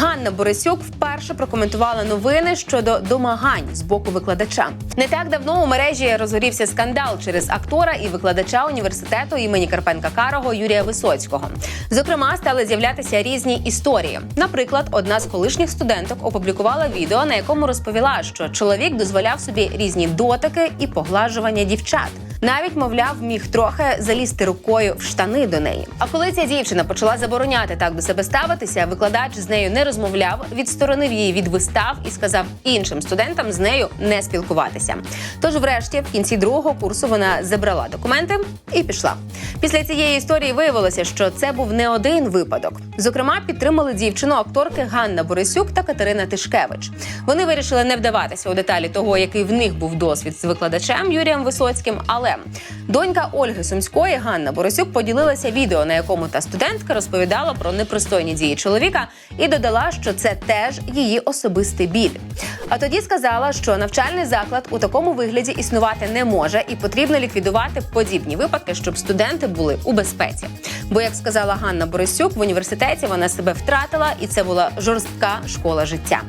Ганна Борисюк вперше прокоментувала новини щодо домагань з боку викладача. Не так давно у мережі розгорівся скандал через актора і викладача університету імені Карпенка Карого Юрія Висоцького. Зокрема, стали з'являтися різні історії. Наприклад, одна з колишніх студенток опублікувала відео, на якому розповіла, що чоловік дозволяв собі різні дотики і поглажування дівчат. Навіть, мовляв, міг трохи залізти рукою в штани до неї. А коли ця дівчина почала забороняти так до себе ставитися, викладач з нею не розмовляв, відсторонив її від вистав і сказав іншим студентам з нею не спілкуватися. Тож, врешті, в кінці другого курсу вона забрала документи і пішла. Після цієї історії виявилося, що це був не один випадок. Зокрема, підтримали дівчину акторки Ганна Борисюк та Катерина Тишкевич. Вони вирішили не вдаватися у деталі того, який в них був досвід з викладачем Юрієм Висоцьким. Але донька Ольги Сумської Ганна Борисюк поділилася відео, на якому та студентка розповідала про непристойні дії чоловіка і додала, що це теж її особистий біль. А тоді сказала, що навчальний заклад у такому вигляді існувати не може, і потрібно ліквідувати подібні випадки, щоб студенти були у безпеці. Бо, як сказала Ганна Борисюк, в університеті вона себе втратила, і це була жорстка школа життя.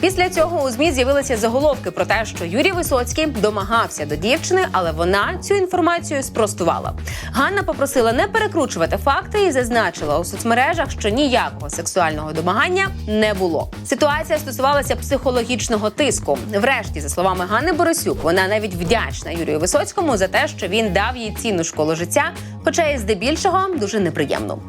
Після цього у змі з'явилися заголовки про те, що Юрій Висоцький домагався до дівчини, але вона цю інформацію спростувала. Ганна попросила не перекручувати факти і зазначила у соцмережах, що ніякого сексуального домагання не було. Ситуація стосувалася психологічного тиску. Врешті, за словами Ганни Борисюк, вона навіть вдячна Юрію Висоцькому за те, що він дав їй цінну школу життя, хоча і здебільшого дуже неприємну.